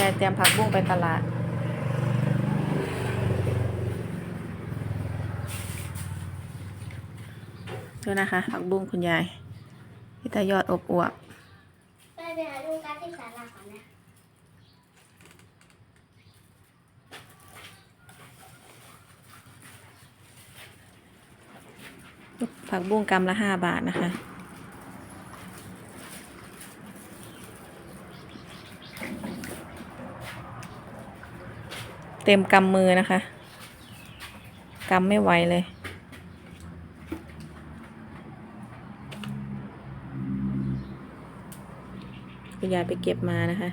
ยายเตรียมผักบุ้งไปตลาด ดูนะคะ ผักบุ้งคุณยายที่ตายอดอบอวบไปไปหาดูการที่ศาลาก่อนนะผักบุ้งกำละห้าบาทนะคะ เต็มกำมือนะคะกำไม่ไหวเลย คุณยายไปเก็บมานะคะ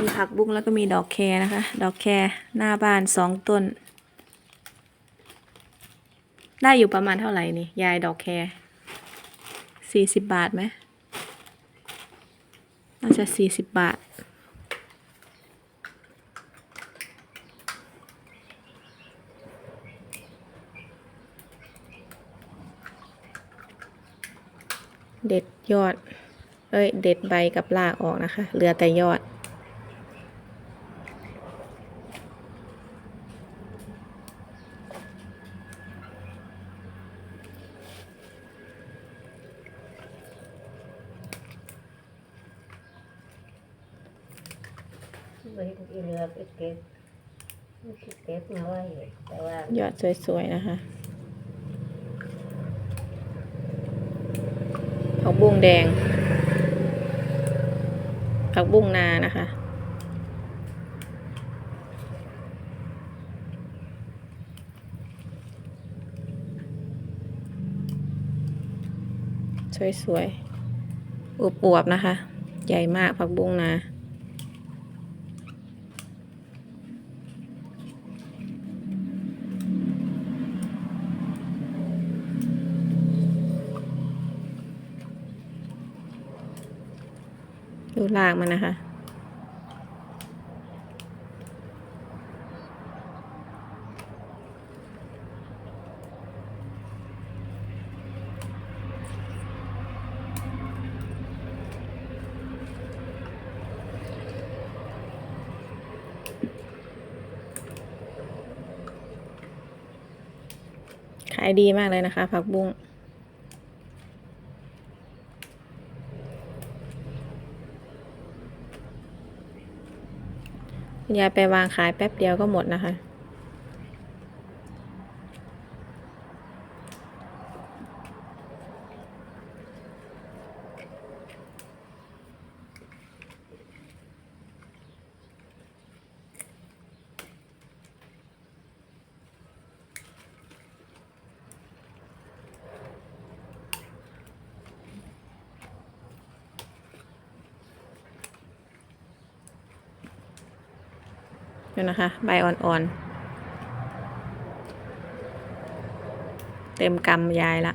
มีผักบุ้งแล้วก็มีดอกแครนะคะ ดอกแครหน้าบ้านสองต้น ได้อยู่ประมาณเท่าไหร่นี่ ยายดอกแครสี่สิบบาทไหม น่าจะสี่สิบบาท เด็ดยอด เอ้ย เด็ดใบกับรากออกนะคะ เหลือแต่ยอด ไม่เห็นอีเรือไปเก็บไม่คิดเก็บมาไว้แต่ว่ายอดสวยๆนะคะผักบุ้งแดงผักบุ้งนานะคะสวยๆอวบๆนะคะ ใหญ่มากผักบุ้งนา ดูรากมันนะคะ ขายดีมากเลยนะคะ ผักบุ้ง คุณยายไปวางขายแป๊บเดียวก็หมดนะคะ ดูนะคะ ใบอ่อนๆ เต็มกำยายละ